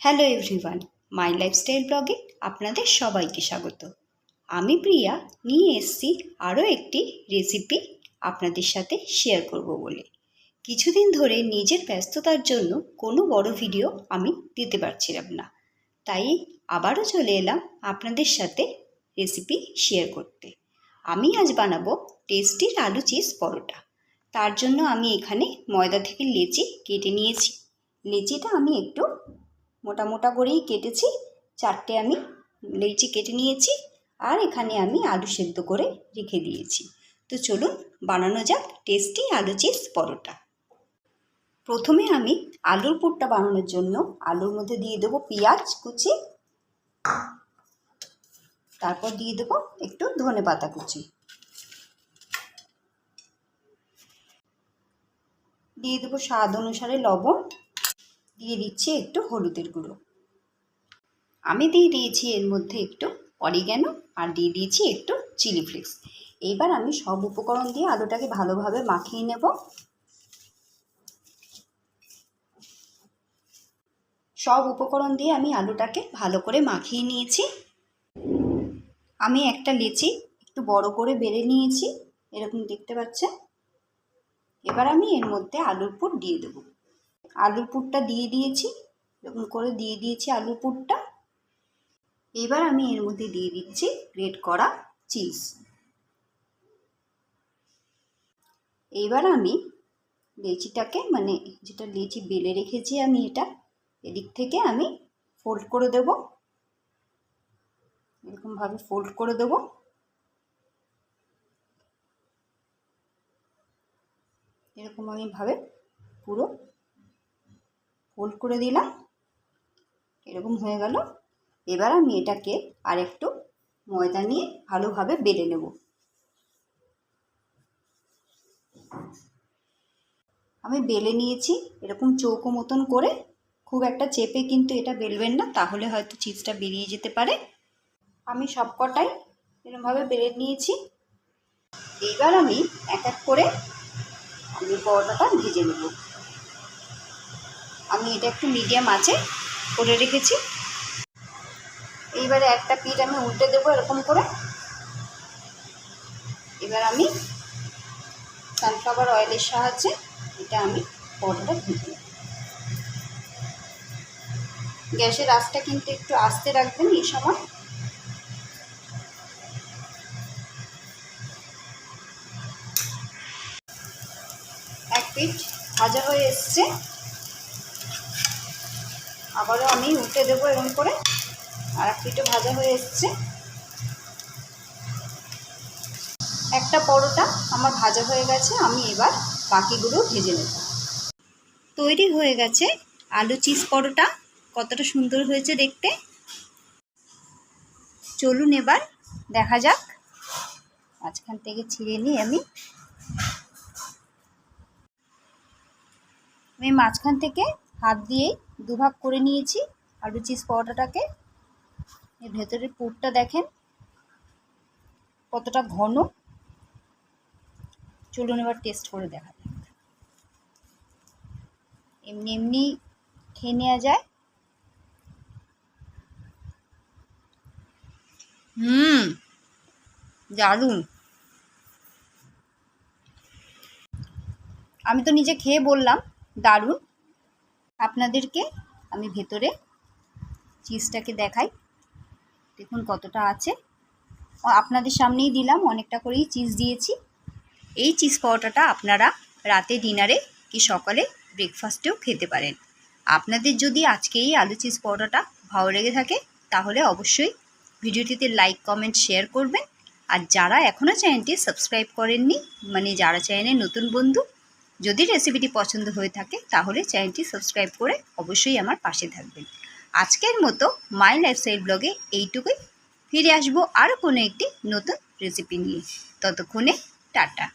Hello everyone মাই lifestyle ব্লগে আপনাদের সবাইকে স্বাগত। আমি প্রিয়া, নিয়ে এসেছি আরও একটি রেসিপি আপনাদের সাথে শেয়ার করব বলে। কিছুদিন ধরে নিজের ব্যস্ততার জন্য কোনো বড় ভিডিও আমি দিতে পারছিলাম না। তাই আবারও চলে এলাম আপনাদের সাথে রেসিপি শেয়ার করতে। আমি আজ বানাবো টেস্টির আলু চিজ পরোটা। তার জন্য আমি এখানে ময়দা থেকে লেচি কেটে নিয়েছি। লেচিটা আমি একটু মোটা মোটা করেই কেটেছি। চারটে আমি লেচি কেটে নিয়েছি আর এখানে আমি আলু সেদ্ধ করে রেখে দিয়েছি। তো চলুন বানানো যাক টেস্টি আলু চিজ পরোটা। প্রথমে আমি আলুর পুরটা বানানোর জন্য আলুর মধ্যে দিয়ে দেবো পেঁয়াজ কুচি। তারপর দিয়ে দেবো একটু ধনে পাতা কুচি। দিয়ে দেবো স্বাদ অনুসারে লবণ। দিয়ে দিচ্ছি একটু হলুদের গুঁড়ো। আমি দিয়ে দিয়েছি এর মধ্যে একটু অরিগ্যানো আর দিয়ে দিয়েছি একটু চিলি ফ্লেক্স এইবার আমি সব উপকরণ দিয়ে আলুটাকে ভালোভাবে মাখিয়ে নেব। সব উপকরণ দিয়ে আমি আলুটাকে ভালো করে মাখিয়ে নিয়েছি। আমি একটা লেচি একটু বড় করে বেড়ে নিয়েছি, এরকম দেখতে পাচ্ছেন? এবার আমি এর মধ্যে আলুর পুর দিয়ে দেবো। আলুর পুরটা দিয়ে দিয়েছি, এরকম করে দিয়ে দিয়েছি আলুর পুরটা। এবার আমি এর মধ্যে দিয়ে দিচ্ছি গ্রেট করা চিজ। এইবার আমি লেচিটাকে মানে যেটা লেচি বেলে রেখেছি আমি এটা, এদিক থেকে আমি ফোল্ড করে দেব। এরকমভাবে ফোল্ড করে দেব। এরকম আমি ভাবে পুরো ফোল্ড করে দিলাম। এরকম হয়ে গেল। এবার আমি এটাকে আরেকটু ময়দা নিয়ে ভালোভাবে বেলে নেব। আমি বেলে নিয়েছি, এরকম চৌকো মতন করে। খুব একটা চেপে কিন্তু এটা বেলবেন না, তাহলে হয়তো চিজটা বেরিয়ে যেতে পারে। আমি সব কটাই এরকমভাবে বেলে নিয়েছি। এইবার আমি এক এক করে আমি পরোটাটা ভেজে নেব। আমি এটা একটু মিডিয়াম আছে, করে রেখেছি। এইবারে একটা পিঠ আমি উল্টে দেবো এরকম করে। এবার আমি সানফ্লাওয়ার অয়েলের সাহায্যে এটা আমি পরোটাটা ভেজে গ্যাসের আঁচটা কিন্তু একটু আস্তে রাখবেন এই সময়। এক পিঠ ভাজা হয়ে এসছে। আবারও আমি উল্টে দেবো এরকম করে। আর এক পিঠে ভাজা হয়ে এসছে। একটা পরোটা আমার ভাজা হয়ে গেছে, আমি এবার বাকিগুলো ভেজে নেব। তৈরি হয়ে গেছে আলু চিজ পরোটা। কতটা সুন্দর হয়েছে দেখতে। চলুন এবার দেখা যাক। মাঝখান থেকে ছিঁড়ে নিই আমি। আমি মাঝখান থেকে হাত দিয়েই দুভাগ করে নিয়েছি। আলু চিজ পরোটাটাকে, এর ভেতরের পুরটা দেখেন কতটা ঘন। চলুন এবার টেস্ট করে দেখা যাক। এমনি এমনি খেয়ে নেওয়া যায়। হুম, দারুণ। আমি তো নিজে খেয়ে বললাম, দারুণ। আপনাদেরকে আমি ভেতরে চিজটাকে দেখাই। দেখুন কতটা আছে। আপনাদের সামনেই দিলাম, অনেকটা করেই চিজ দিয়েছি। এই চিজ পরোটাটা আপনারা রাতে ডিনারে কি সকালে ব্রেকফাস্টেও খেতে পারেন। আপনাদের যদি আজকে এই আলু চিজ পরোটাটা ভালো লেগে থাকে, তাহলে অবশ্যই ভিডিওটিতে লাইক, কমেন্ট, শেয়ার করবেন। আর যারা এখনও চ্যানেলটি সাবস্ক্রাইব করেননি মানে যারা চ্যানেলের নতুন বন্ধু যদি রেসিপিটি পছন্দ হয়ে থাকে, তাহলে চ্যানেলটি সাবস্ক্রাইব করে অবশ্যই আমার পাশে থাকবেন। আজকের মতো মাই লাইফস্টাইল ব্লগে এইটুকুই। ফিরে আসব আরও কোনো একটি নতুন রেসিপি নিয়ে। ততক্ষণে টাটা।